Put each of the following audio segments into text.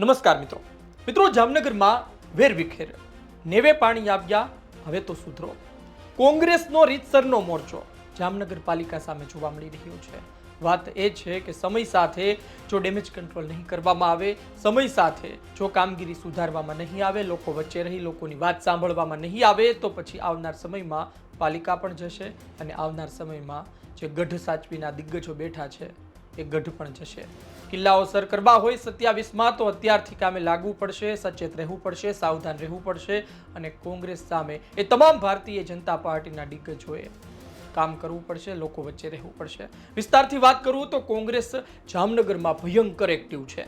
નમસ્કાર મિત્રો. મિત્રો, જામનગરમાં વેરવિખેર નેવે પાણી આવ્યા હવે તો સુધરો. કોંગ્રેસનો રીતસરનો મોરચો જામનગર પાલિકા સામે જોવા મળી રહ્યો છે. વાત એ છે કે સમય સાથે જો ડેમેજ કંટ્રોલ નહીં કરવામાં આવે, સમય સાથે જો કામગીરી સુધારવામાં નહીં આવે, લોકો વચ્ચે રહી, લોકોની વાત સાંભળવામાં નહીં આવે, તો પછી આવનાર સમયમાં પાલિકા પણ જશે અને આવનાર સમયમાં જે ગઢ સાચવીના દિગ્ગજો બેઠા છે, એ ગઢ પણ જશે. કિલ્લાઓ સર કરવા હોય સત્યાવીસમાં તો અત્યારથી કામે લાગવું પડશે, સચેત રહેવું પડશે, સાવધાન રહેવું પડશે અને કોંગ્રેસ સામે એ તમામ ભારતીય જનતા પાર્ટીના દિગ્ગજોએ કામ કરવું પડશે, લોકો વચ્ચે રહેવું પડશે. વિસ્તારથી વાત કરું તો કોંગ્રેસ જામનગરમાં ભયંકર એક્ટિવ છે.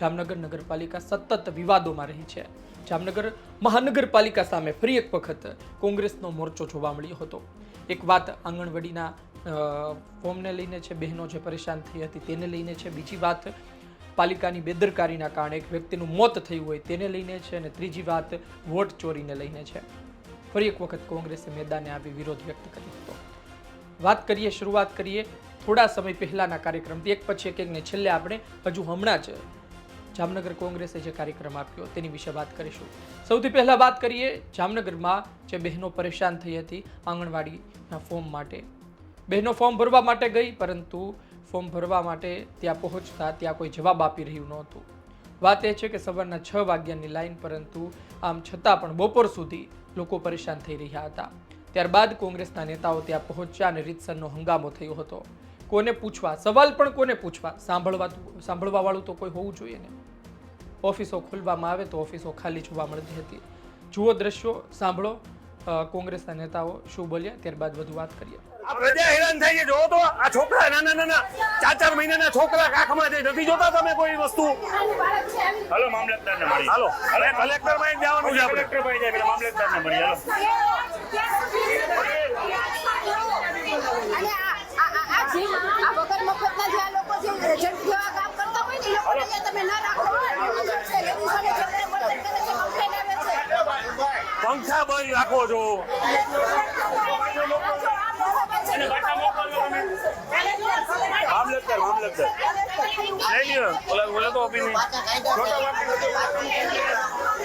જામનગર નગરપાલિકા સતત વિવાદોમાં રહી છે. જામનગર મહાનગરપાલિકા સામે ફરી એક વખત કોંગ્રેસનો મોરચો જોવા મળ્યો હતો. એક વાત આંગણવાડીના ફોર્મને લઈને છે બહેનો જે પરેશાન થઈ હતી તેને લઈને છે બીજી વાત, પાલિકાની બેદરકારીના કારણે એક વ્યક્તિનું મોત થયું હોય તેને લઈને છે અને ત્રીજી વાત, વોટ ચોરીને લઈને છે. ફરી એક વખત કોંગ્રેસે મેદાને આવી વિરોધ વ્યક્ત કર્યો હતો. વાત કરીએ, શરૂઆત કરીએ, થોડા સમય પહેલાના કાર્યક્રમથી, એક પછી એક એકને છેલ્લે આપણે હજુ હમણાં જ જામનગર કોંગ્રેસે જે કાર્યક્રમ આપ્યો તેની વિશે વાત કરીશું. સૌથી પહેલાં વાત કરીએ, જામનગરમાં જે બહેનો પરેશાન થઈ હતી આંગણવાડીના ફોર્મ માટે બહેનો ફોર્મ ભરવા માટે ગઈ, પરંતુ ફોર્મ ભરવા માટે ત્યાં પહોંચતા ત્યાં કોઈ જવાબ આપી રહ્યું નહોતું. વાત એ છે કે સવારના છ વાગ્યાની લાઈન, પરંતુ આમ છતાં પણ બપોર સુધી લોકો પરેશાન થઈ રહ્યા હતા. ત્યારબાદ કોંગ્રેસના નેતાઓ ત્યાં પહોંચ્યા અને રીતસરનો હંગામો થયો હતો. કોને પૂછવા? સવાલ પણ કોને પૂછવા? સાંભળવા સાંભળવાવાળું તો કોઈ હોવું જોઈએ ને? ઓફિસો ખોલવામાં આવે તો ઓફિસો ખાલી જોવા મળતી હતી. જુઓ દ્રશ્યો, સાંભળો. કોંગ્રેસના નેતાઓ શું બોલ્યા? ત્યારબાદ વધુ વાત કરીએ. આ પ્રજા હેરાન થાય છે. જોવો તો આ છોકરા નાના નાના ચાર ચાર મહિનાના છોકરા કાખમાં છે. નથી જોતા તમે કોઈ વસ્તુ? હાલો મામલતદાર ને મળી હાલો. હવે કલેક્ટરમાં જવાનું છે આપણે. કલેક્ટર ભાઈ જાય પેલા મામલતદાર ને મળી હાલો. અને આ આ- આ- આ જે આ વગર મફતના જે આ લોકો જે એજન્ટ જેવા કામ કરતા હોય ને એ લોકોને અહીંયા તમે ના રાખો. એનું છે લેડીઝોને જેમને મળે છે તેને complaint આવે છે પંખા બંધ રાખો છો મામલતદાર મામલતદાર. લઈ લ્યો ઓલા ઓલા તો આપી નહીં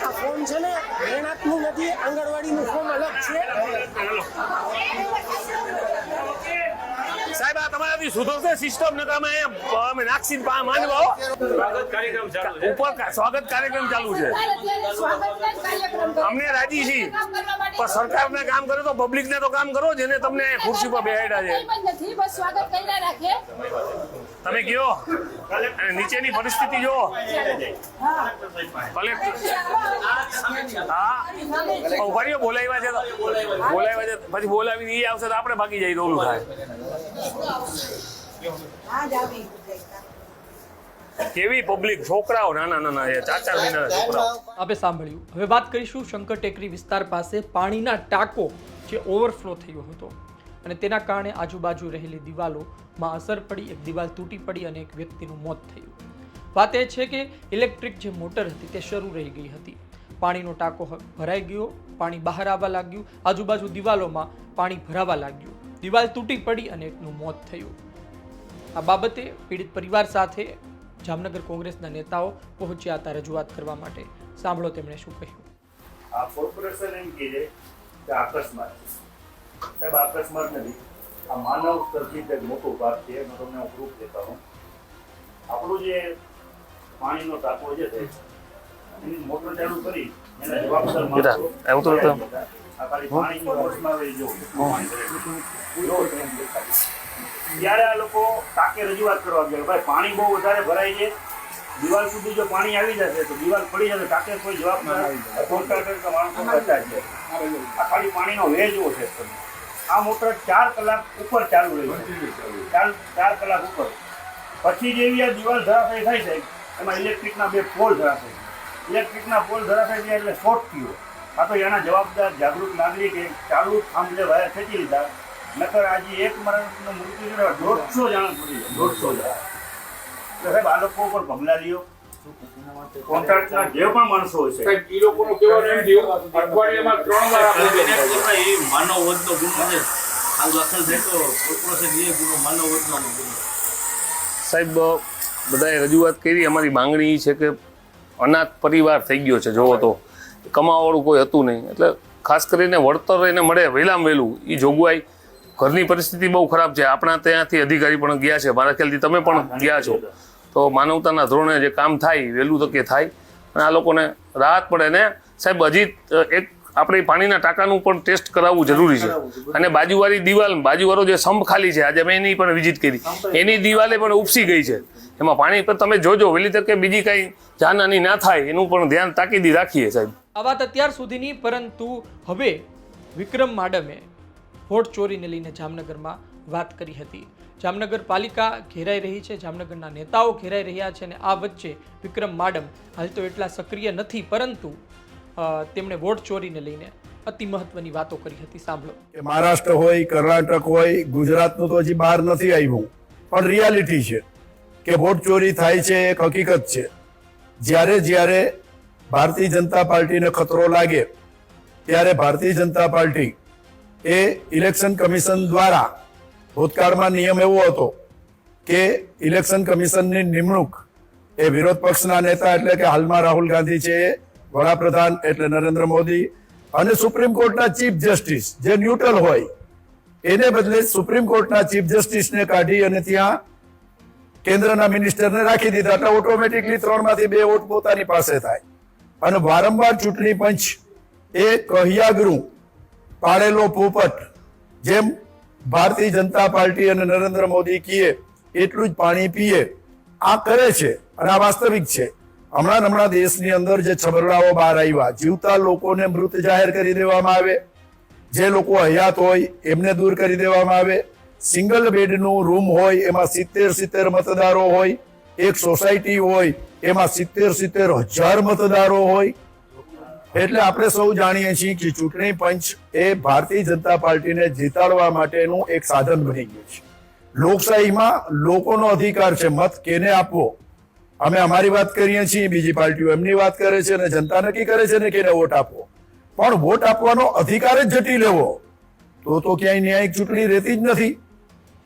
આ ફોન છે ને રહેણાંકનું નથી આંગણવાડીનું ફોર્મ અલગ છે. સાહેબ આ તમારાથી સુધરશે સિસ્ટમ ને તમે અમે નાખશી પા માનવા હો. સ્વાગત કાર્યક્રમ ચાલુ છે ઉપર સ્વાગત કાર્યક્રમ ચાલુ છે. અમને રાજી છીએ. પણ સરકારને કામ કરે તો પબ્લિકને તો કામ કરો જેને તમને ખુરશી પર બેહાડ્યા છે. બસ સ્વાગત કર્યા રાખે. તમે કયો અને નીચેની પરિસ્થિતિ જો હા. ઊભા રહ્યો બોલાવ્યા છે બોલાવ્યા છે પછી બોલાવીને એ આવશે તો આપણે ભાગી જાય ઓલું થાય. કેવી પબ્લિક છોકરાઓ નાના નાના છે. ચાર ચાર મહિનાના છોકરાઓ. આપણે સાંભળ્યું. હવે વાત કરીશું શંકર ટેકરી વિસ્તાર પાસે પાણીના ટાંકો જે ઓવરફ્લો થયો હતો. અને તેના કારણે આજુબાજુ રહેલી દિવાલોમાં અસર પડી, એક દિવાલ તૂટી પડી અને એક વ્યક્તિનું મોત થયું. વાત એ છે કે ઇલેક્ટ્રિક જે મોટર હતી તે શરૂ રહી ગઈ હતી. પાણીનો ટાંકો ભરાઈ ગયો, પાણી બહાર આવવા લાગ્યું, આજુબાજુ દિવાલોમાં પાણી ભરાવા લાગ્યું. દિવાલ તૂટી પડી અને એકનું મોત થયું. આ બાબતે પીડિત પરિવાર સાથે જામનગર કોંગ્રેસના નેતાઓ પહોંચ્યા હતા રજૂઆત કરવા માટે. સાંભળો તેમણે શું કહ્યું. આ કોર્પોરેશન એમ કહે છે કે અકસ્માત. સાહેબ અકસ્માત નથી. આ માનવ સર્જિત એક મોટો ભાગ છે એનો તમને હું પ્રૂફ દેતા હું આપણું જે પાણીનો ટાંકો છે સાહેબ, એની મોટર ચાલુ કરી એને જવાબદાર માણસો આવું તો તો- આ ખાલી પાણીની આવી જો. જો ત્યારે આ લોકો ટાંકે રજૂઆત કરવા ગયા. ભાઈ પાણી બહુ વધારે ભરાય છે. દિવાલ સુધી જો પાણી આવી જશે તો દિવાલ પડી જશે. ટાંકે કોઈ જવાબદાર કોન્ટ્રાક્ટર કે માણસો બધા છે. આ ખાલી પાણીનો વેજ ઓછે છે. આ મોટર ચાર કલાક ઉપર ચાલુ રહી છે. ચાર ચાર કલાક ઉપર. પછી જેવી આ દિવાલ ધરાશય થાય છે એમાં ઇલેક્ટ્રિકના બે પોલ ધરાશે ઇલેક્ટ્રિકના પોલ ધરાશે થયા એટલે શોર્ટ થયો. આ તો એના જવાબદાર જાગૃત નાગરિકે ચાલુ થાંભલે વાયર ખેંચી લીધા. નકર આજે એક મરણનું મૃત્યુ દોઢસો જણા જાય દોઢસો જણા. સાહેબ આ લોકો ઉપર પગલાં લ્યો કોન્ટ્રાક્ટના જે પણ માણસો હોય છે. સાહેબ લોકોનો કહેવાનો એમ અઠવાડિયામાં ત્રણ વાર આપણે એ માનવ વધનો ગુનો છે. આ દાખલ થાય કોર્પોરેશન એ ગુનો માનવ વધનો ગુનો. સાહેબ બધાએ રજૂઆત કરી. અમારી માંગણી એ છે કે અનાથ પરિવાર થઈ ગયો છે જોવો તો. કમાવાળું કોઈ હતું નહીં. એટલે ખાસ કરીને વળતર એને મળે વહેલામ વહેલું. એ જોગવાઈ. ઘરની પરિસ્થિતિ બહુ ખરાબ છે. આપણા ત્યાંથી અધિકારી પણ ગયા છે. મારા ખ્યાલથી તમે પણ ગયા છો. તો માનવતાના ધોરણે જે કામ થાય વહેલું તકે થાય. અને આ લોકોને રાહત પડે ને સાહેબ હજી એક આપણે પાણીના ટાંકાનું પણ ટેસ્ટ કરાવવું જરૂરી છે. અને બાજુવાળી દિવાલ બાજુવાળો જે સંપ ખાલી છે આજે મેં એની પણ વિઝિટ કરી. એની દિવાલે પણ ઉપસી ગઈ છે. એમાં પાણી પર તમે જોજો વહેલી તકે બીજી કાંઈ જાનહાની ના થાય એનું પણ ધ્યાન તાકીદી રાખીએ સાહેબ. આ વાત અત્યાર સુધીની પરંતુ હવે વિક્રમ માડમે વોટ ચોરીને લઈને જામનગરમાં વાત કરી હતી. જામનગર પાલિકા ઘેરાઈ રહી છે, જામનગરના નેતાઓ ઘેરાઈ રહ્યા છે અને આ વચ્ચે વિક્રમ માડમ હાલ તો એટલા સક્રિય નથી, પરંતુ તેમણે વોટ ચોરીને લઈને અતિ મહત્વની વાતો કરી હતી. સાંભળો. મહારાષ્ટ્ર હોય, કર્ણાટક હોય, ગુજરાતનું તો હજી બહાર નથી આવ્યું. પણ રિયાલિટી છે કે વોટ ચોરી થાય છે, એક હકીકત છે. જ્યારે જ્યારે ભારતીય જનતા પાર્ટીને ખતરો લાગે, ત્યારે ભારતીય જનતા પાર્ટી એ ઇલેક્શન કમિશન દ્વારા ભૂતકાળમાં નિયમ એવો હતો કે ઇલેક્શન કમિશનની નિમણૂક એ વિરોધ પક્ષના નેતા એટલે કે હાલમાં રાહુલ ગાંધી છે, વડાપ્રધાન એટલે નરેન્દ્ર મોદી અને સુપ્રીમ કોર્ટના ચીફ જસ્ટિસ જે ન્યુટ્રલ હોય, એને બદલે સુપ્રીમ કોર્ટના ચીફ જસ્ટિસને કાઢી અને ત્યાં કેન્દ્રના મિનિસ્ટરને રાખી દીધા. એટલે ઓટોમેટિકલી ત્રણમાંથી બે વોટ પોતાની પાસે થાય. અને વારંવાર ચૂંટણી પંચ એ કહ્યાગરું પાડેલો પોપટ જેમ ભારતીય જનતા પાર્ટી અને નરેન્દ્ર મોદી કીએ, એટલું જ પાણી પીએ. આ કરે છે અને આ વાસ્તવિક છે. હમણાં હમણાં દેશની અંદર જે છબરડાઓ બહાર આવ્યા, જીવતા લોકોને મૃત જાહેર કરી દેવામાં આવે. જે લોકો હયાત હોય, એમને દૂર કરી દેવામાં આવે. સિંગલ બેડનું રૂમ હોય, એમાં સિત્તેર સિત્તેર મતદારો હોય. એક સોસાયટી હોય, એમાં સિત્તેર સિત્તેર હજાર મતદારો હોય. એટલે આપણે સૌ જાણીએ છીએ કે ચૂંટણી પંચ એ ભારતીય જનતા પાર્ટીને જીતાડવા માટેનું એક સાધન બની ગયું છે. લોકશાહીમાં લોકોનો અધિકાર છે, મત કેને આપવો? અમે અમારી વાત કરીએ છીએ, બીજી પાર્ટીઓ એમની વાત કરે છે અને જનતા નક્કી કરે છે ને કેને વોટ આપવો? પણ વોટ આપવાનો અધિકાર જ જટી લેવો, તો તો ક્યાંય ન્યાયિક ચૂંટણી રહેતી જ નથી.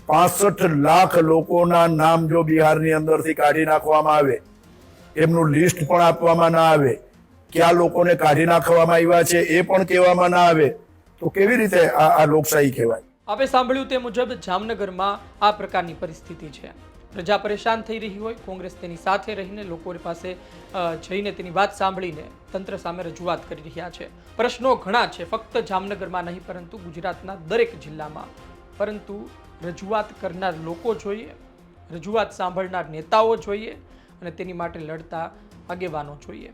પાસઠ લાખ લોકોના નામ જો બિહારની અંદરથી કાઢી નાખવામાં આવે, એમનું લિસ્ટ પણ આપવામાં ના આવે કયા લોકોને કાઢી નાખવામાં આવ્યા છે, એ પણ કહેવામાં ના આવે. તો કેવી રીતે આ આ લોકશાહી કહેવાય? આપે સાંભળ્યું તે મુજબ જામનગરમાં આ પ્રકારની પરિસ્થિતિ છે. પ્રજા પરેશાન થઈ રહી હોય, કોંગ્રેસ તેની સાથે રહીને લોકો પાસે જઈને તેની વાત સાંભળીને તંત્ર સામે રજૂઆત કરી રહ્યા છે. પ્રશ્નો ઘણા છે, ફક્ત જામનગરમાં નહીં, પરંતુ ગુજરાતના દરેક જિલ્લામાં. પરંતુ રજૂઆત કરનાર લોકો જોઈએ, રજૂઆત સાંભળનાર નેતાઓ જોઈએ અને તેની માટે લડતા આગેવાનો જોઈએ.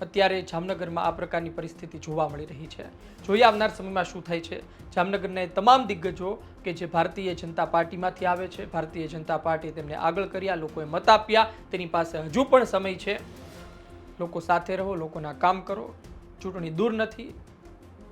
અત્યારે જામનગરમાં આ પ્રકારની પરિસ્થિતિ જોવા મળી રહી છે. જોઈએ આવનાર સમયમાં શું થાય છે. જામનગરના તમામ દિગ્ગજો કે જે ભારતીય જનતા પાર્ટીમાંથી આવે છે, ભારતીય જનતા પાર્ટી તેમને આગળ કર્યા, લોકોએ મત આપ્યા, તેની પાસે હજુ પણ સમય છે. લોકો સાથે રહો, લોકોના કામ કરો. ચૂંટણી દૂર નથી.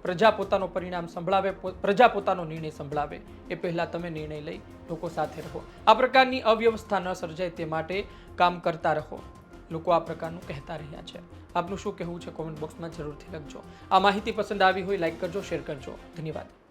પ્રજા પોતાનો પરિણામ સંભળાવે પ્રજા પોતાનો નિર્ણય સંભળાવે. એ પહેલાં તમે નિર્ણય લઈ, લોકો સાથે રહો. આ પ્રકારની અવ્યવસ્થા ન સર્જાય તે માટે કામ કરતા રહો. લોકો આ પ્રકારનું કહેતા રહ્યા છે. આપનું શું કહેવું છે કોમેન્ટ બોક્સમાં જરૂરથી લખજો. આ માહિતી પસંદ આવી હોય લાઇક કરજો, શેર કરજો. ધન્યવાદ.